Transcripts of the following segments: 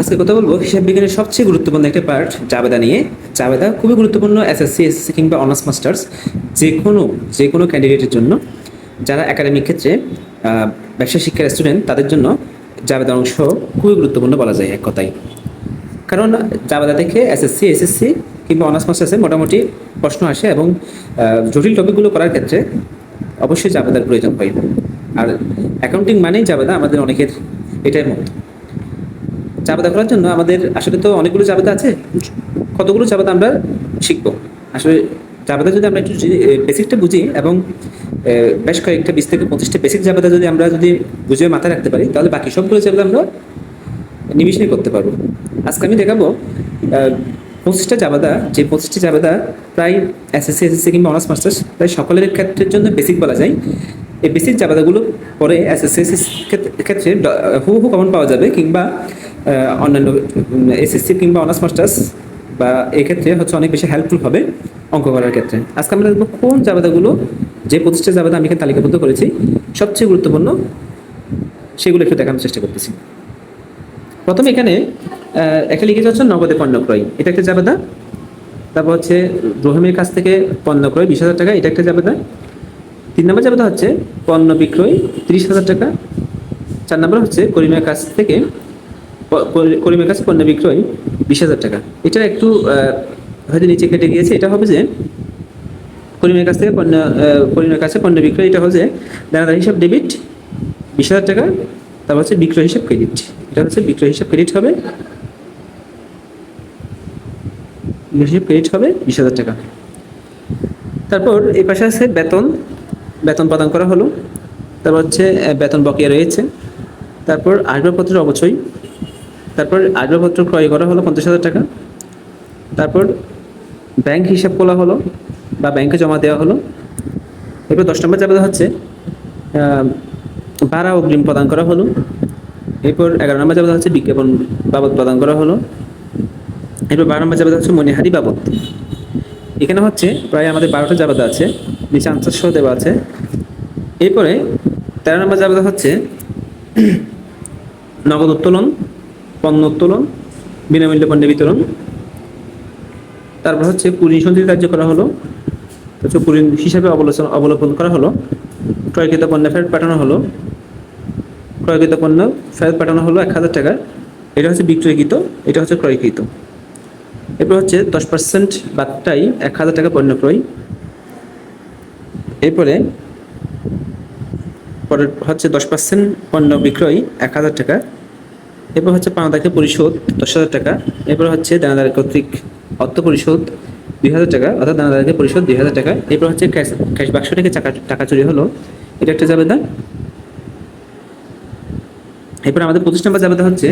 আজকে কথা বলব হিসাব বিজ্ঞানের সবচেয়ে গুরুত্বপূর্ণ একটা পার্ট জাবেদা নিয়ে। জাবেদা খুবই গুরুত্বপূর্ণ এসএসসি এসএসসি কিংবা অনার্স মাস্টার্স যে কোনো যে কোনো ক্যান্ডিডেটের জন্য। যারা একাডেমিক ক্ষেত্রে ব্যবসা শিক্ষার স্টুডেন্ট তাদের জন্য জাবেদা অংশ খুবই গুরুত্বপূর্ণ বলা যায় এক কথায়। কারণ জাবেদা থেকে এসএসসি এসএসসি কিংবা অনার্স মাস্টার্সে মোটামুটি প্রশ্ন আসে এবং জটিল টপিকগুলো করার ক্ষেত্রে অবশ্যই জাবেদার প্রয়োজন হয়। আর অ্যাকাউন্টিং মানেই জাবেদা আমাদের অনেকের এটাই মত জাবেদা করার জন্য আমাদের আসলে তো অনেকগুলো জাবেদা আছে। কতগুলো জাবেদা আমরা শিখব? আসলে জাবেদা যদি আমরা একটু বেসিকটা বুঝি এবং বেশ কয়েকটা বিশ থেকে পঁচিশটা বেসিক জাবেদা যদি আমরা যদি বুঝে মাথায় রাখতে পারি, তাহলে বাকি সবগুলো জাবেদা আমরা নিমিশনে করতে পারব। আজকে আমি দেখাবো পঁচিশটা জাবেদা যে পঁচিশটি জাবেদা প্রায় এসএসসি এসএসসি কিংবা অনার্স মাস্টার্স প্রায় সকলের ক্ষেত্রের জন্য বেসিক বলা যায়। এই বেসিক জাবেদাগুলো পরে এসএসসি ক্ষেত্রে হু হু কমন পাওয়া যাবে কিংবা অন্যান্য এসএসসি কিংবা অনার্স মাস্টার্স বা এক্ষেত্রে হচ্ছে অনেক বেশি হেল্পফুল হবে অঙ্ক করার ক্ষেত্রে। আজকে আমরা দেখব কোন জাবেদাগুলো, যে পঁচিশটা জাবেদা আমি এখানে তালিকাবদ্ধ করেছি, সবচেয়ে গুরুত্বপূর্ণ, সেগুলো একটু দেখানোর চেষ্টা করতেছি। প্রথমে এখানে একটা লিখেছে হচ্ছে নগদে পণ্য ক্রয়। এটা একটা জাবেদা। তারপর হচ্ছে রহিমের কাছ থেকে পণ্য ক্রয়, বিশ হাজার টাকা, এটা একটা জাবেদা। তিন নম্বর জাবেদা হচ্ছে পণ্য বিক্রয়, তিরিশ হাজার টাকা। চার নম্বর হচ্ছে করিমের কাছ থেকে করিমের কাছে পণ্য বিক্রয় বিশ হাজার টাকা। এটা একটু হয়তো নিচে কেটে গিয়েছে। এটা হবে যে, করিমের কাছ থেকে পণ্য করিমের কাছে পণ্য বিক্রয়। এটা হচ্ছে দানাদার হিসাব ডেবিট বিশ হাজার টাকা। তারপর হচ্ছে বিক্রয় হিসাব ক্রেডিট এটা হচ্ছে বিক্রয় হিসাব ক্রেডিট হবে। ক্রেডিট হবে বিশ হাজার টাকা। তারপর এই পাশে আছে বেতন। বেতন প্রদান করা হলো। তারপর হচ্ছে বেতন বকেয়া রয়েছে। তারপর আসবাবপত্রের অবচয় তারপর আসবাবপত্র ক্রয় করা হলো পঞ্চাশ হাজার টাকা। তারপর ব্যাংক হিসাব খোলা হলো বা ব্যাংকে জমা দেওয়া হলো। এরপর দশ নম্বর জাবেদা হচ্ছে ভাড়া অগ্রিম প্রদান করা হলো। এরপর এগারো নম্বর জাবেদা হচ্ছে বিজ্ঞাপন বাবদ প্রদান করা হলো। এরপর বারো নম্বর জাবেদা হচ্ছে মনিহারি বাবদ। এখানে হচ্ছে প্রায় আমাদের বারোটা জাবেদা আছে, নিচে আনসার সহ দেওয়া আছে। এরপরে তেরো নম্বর জাবেদা হচ্ছে নগদ উত্তোলন। পণ্য উত্তোলন বিনামূল্যে পণ্য বিতরণ। তারপর হচ্ছে কুড়ি সন্ধি কার্য করা হলো। হচ্ছে কুড়ি হিসাবে অবলোচন অবলোকন করা হলো। ক্রয়কৃত পণ্য ফেরত পাঠানো হলো। ক্রয়কৃত পণ্য ফেরত পাঠানো হলো এক হাজার টাকা। এটা হচ্ছে বিক্রয়কৃত, এটা হচ্ছে ক্রয়কৃত। এরপর হচ্ছে দশ পার্সেন্ট বাদটাই এক হাজার টাকা পণ্য ক্রয়। এরপরে পরের হচ্ছে দশ পার্সেন্ট পণ্য বিক্রয় এক হাজার টাকা। এরপর হচ্ছে পাওনাদারকে পরিশোধ দশ হাজার টাকা। এরপর হচ্ছে দানাদার কর্তৃক অর্থ পরিশোধ দুই হাজার টাকা, অর্থাৎ দানাদারকে পরিশোধ দুই হাজার টাকা। এরপর হচ্ছে ক্যাশ ক্যাশ বাক্স থেকে টাকা টাকা চুরি হলো। এটা একটা জাবেদা। এরপর আমাদের পঁচিশ নম্বর জাবেদা হচ্ছে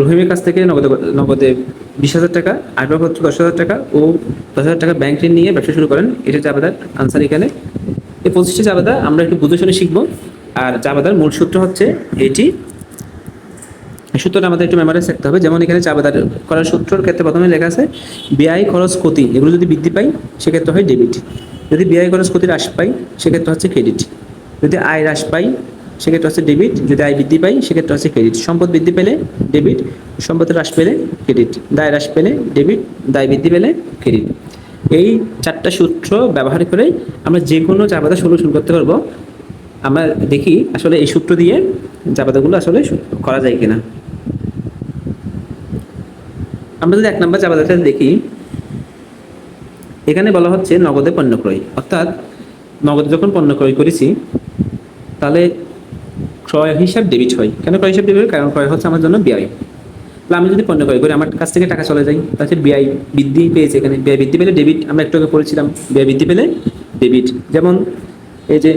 রহিমের কাছ থেকে নগদে নগদে বিশ হাজার টাকা, আসবাবপত্র দশ হাজার টাকা ও দশ হাজার টাকা ব্যাংক ঋণ নিয়ে ব্যবসা শুরু করেন। এটা জাবেদার আনসার এখানে। এই পঁচিশটি জাবেদা আমরা একটু বুঝে শুনে শিখব। আর জাবেদার মূল সূত্র হচ্ছে, এটি সূত্রটা আমাদের একটু মেমোরাইজ রাখতে হবে। যেমন এখানে চাপাদার করার সূত্রের ক্ষেত্রে প্রথমে লেখা আছে ব্যয় খরচ ক্ষতি, এগুলো যদি বৃদ্ধি পাই, সেক্ষেত্রে হয় ডেবিট যদি ব্যয় খরচ ক্ষতি হ্রাস পাই, সেক্ষেত্রে হচ্ছে ক্রেডিট যদি আয় হ্রাস পাই, সেক্ষেত্রে হচ্ছে ডেবিট যদি আয় বৃদ্ধি পাই, সেক্ষেত্রে হচ্ছে ক্রেডিট সম্পদ বৃদ্ধি পেলে ডেবিট সম্পদ হ্রাস পেলে ক্রেডিট দায় হ্রাস পেলে ডেবিট দায় বৃদ্ধি পেলে ক্রেডিট এই চারটা সূত্র ব্যবহার করে আমরা যে কোনো চাপাদা সলিউশন করতে পারব। আমরা দেখি আসলে এই সূত্র দিয়ে জাবাদাগুলো আসলে করা যায় কিনা। আমরা যদি এক নম্বর জাবাদাটা দেখি, এখানে বলা হচ্ছে নগদে পণ্য ক্রয়। অর্থাৎ নগদে যখন পণ্য ক্রয় করেছি, তাহলে ক্রয় হিসাব ডেবিট হয়। কেন ক্রয় হিসাব ডেবিট হয়? কারণ ক্রয় হচ্ছে আমার জন্য ব্যয়। তাহলে আমি যদি পণ্য ক্রয় করি, আমার কাছ থেকে টাকা চলে যায়, তাহলে ব্যয় বৃদ্ধি পেয়েছে এখানে। ব্যয় বৃদ্ধি পেলে ডেবিট, আমরা একটু আগে পড়েছিলাম, ব্যয় বৃদ্ধি পেলে ডেবিট। যেমন এই যে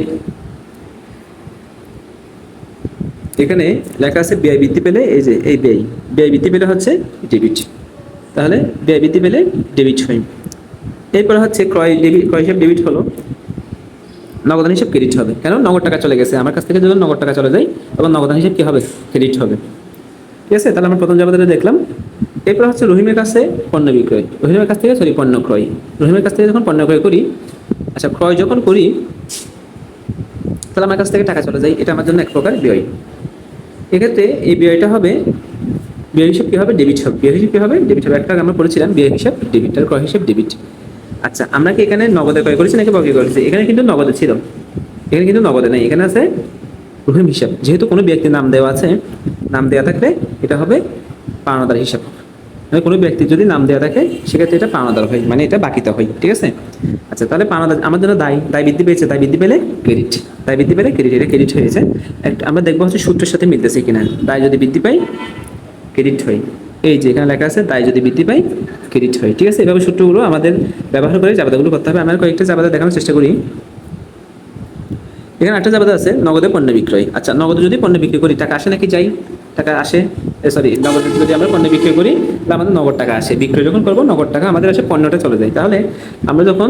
এখানে লেখা আছে, ব্যয় বৃদ্ধি পেলে এই যে, এই ব্যয়। ব্যয় বৃদ্ধি পেলে হচ্ছে ডেবিট। তাহলে ব্যয় বৃদ্ধি পেলে ডেবিট হয়। এরপর হচ্ছে ক্রয় ডেবিট ক্রয় হিসাব ডেবিট হলো নগদান হিসাব ক্রেডিট হবে। কেন? নগদ টাকা চলে গেছে। আমার কাছ থেকে যখন নগদ টাকা চলে যায়, তখন নগদান হিসাব কি হবে? ক্রেডিট হবে। ঠিক আছে? তাহলে আমরা প্রথম জাবাদারে দেখলাম, এরপর হচ্ছে রহিমের কাছে পণ্য বিক্রয়। রহিমের কাছ থেকে সরি পণ্য ক্রয়। রহিমের কাছ থেকে যখন পণ্য ক্রয় করি আচ্ছা ক্রয় যখন করি, তাহলে আমার কাছ থেকে টাকা চলে যায়। এটা আমার জন্য এক প্রকার ব্যয়। এক্ষেত্রে এই ব্যয়টা হবে ব্যয় হিসাব কী হবে? ডেবিট হবে ব্যয় হিসাব কী হবে? ডেবিট হবে একটা আমরা পড়েছিলাম ব্যয় হিসাব ডেবিট আর ক্রয় হিসাব ডেবিট আচ্ছা আমরা কি এখানে নগদে ক্রয় করেছি নাকি বকে করেছি? এখানে কিন্তু নগদে ছিল। এখানে কিন্তু নগদে নেই। এখানে আছে রহিম হিসাব। যেহেতু কোনো ব্যক্তির নাম দেওয়া আছে, নাম দেওয়া থাকলে এটা হবে পাওনাদার হিসাব। মানে কোনো ব্যক্তির যদি নাম দেওয়া থাকে, সেক্ষেত্রে এটা পাওনাদার হয় মানে এটা বাকিতে হয়, ঠিক আছে? আচ্ছা তাহলে পাওনাদার আমার জন্য দায়। দায় বৃদ্ধি পেয়েছে। দায় বৃদ্ধি পেলে ক্রেডিট দায় বৃদ্ধি পেলে ক্রেডিট এটা ক্রেডিট হয়েছে আমরা দেখব হচ্ছে সূত্রের সাথে মিলতেছে কিনা। দায় যদি বৃদ্ধি পাই ক্রেডিট হয়। এই যে এখানে লেখা আছে দায় যদি বৃদ্ধি পাই ক্রেডিট হয়। ঠিক আছে? এভাবে সূত্রগুলো আমাদের ব্যবহার করে জাবাদাগুলো করতে হবে। আমরা কয়েকটা জাবাদা দেখানোর চেষ্টা করি। এখানে একটা জাবাদা আছে, নগদে পণ্য বিক্রয়। আচ্ছা নগদে যদি পণ্য বিক্রি করি, টাকা আসে নাকি যাই টাকা আসে? সরি নগদে যদি আমরা পণ্য বিক্রয় করি, তাহলে আমাদের নগদ টাকা আসে। বিক্রয় যখন করব, নগদ টাকা আমাদের আসে, পণ্যটা চলে যায়। তাহলে আমরা যখন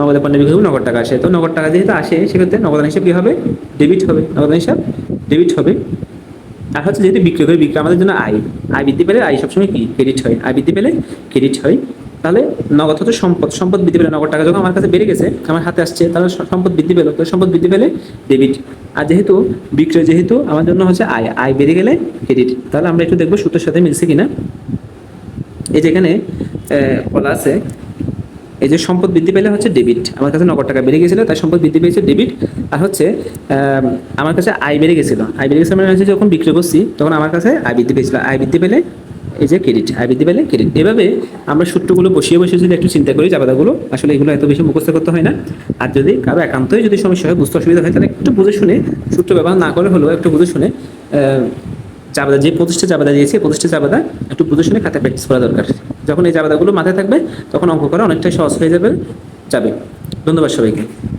নগদে পণ্য বিক্রি করব, নগদ টাকা আসে। তো নগদ টাকা যেহেতু আসে, সেক্ষেত্রে নগদান হিসাব কী হবে? ডেবিট হবে। নগদান হিসাব ডেবিট হবে। আর হচ্ছে যেহেতু বিক্রি করে বিক্রি আমাদের জন্য আয় আয় বৃদ্ধি পেলে আয় সবসময় কি? ক্রেডিট হয়। আয় বৃদ্ধি পেলে ক্রেডিট হয়। তাহলে নগদ হচ্ছে সম্পদ সম্পদ বৃদ্ধি পেলে নগদ টাকা যখন আমার কাছে বেড়ে গেছে, আমার হাতে আসছে, তাহলে সম্পদ বৃদ্ধি পেল। তো সম্পদ বৃদ্ধি পেলে ডেবিট আর যেহেতু বিক্রয়, যেহেতু আমার জন্য হচ্ছে আয় আয় বেড়ে গেলে ক্রেডিট তাহলে আমরা একটু দেখব সূত্রের সাথে মিলছে কিনা। এই যেখানে বলা আছে এই যে সম্পদ বৃদ্ধি পেলে হচ্ছে ডেবিট আমার কাছে নগদ টাকা বেড়ে গেছিল, তাই সম্পদ বৃদ্ধি পেয়েছে ডেবিট আর হচ্ছে আমার কাছে আয় বেড়ে গেছিল। আয় বেড়ে গেছিল মানে হচ্ছে যখন বিক্রি করছি, তখন আমার কাছে আয় বৃদ্ধি পেয়েছিল। আয় বৃদ্ধি পেলে এই যে ক্রেডিট আয় বৃদ্ধি পেলে ক্রেডিট এভাবে আমরা সূত্রগুলো বসিয়ে বসিয়ে যদি একটু চিন্তা করি জাবাদাগুলো আসলে এগুলো এত বেশি মুখস্থ করতে হয় না। আর যদি কারও একান্তই যদি সমস্যা হয়, বুঝতে অসুবিধা হয়, তাহলে একটু বুঝে শুনে, সূত্র ব্যবহার না করে হলেও একটু বুঝে শুনে জাবাদা যে প্রতিষ্ঠা জাবাদা দিয়েছে, প্রতিষ্ঠা জাবাদা একটু বুঝে শুনে খাতায় প্র্যাকটিস করা দরকার। যখন এই জাবাদাগুলো মাথায় থাকবে, তখন অঙ্ক করা অনেকটাই সহজ হয়ে যাবে যাবে। ধন্যবাদ সবাইকে।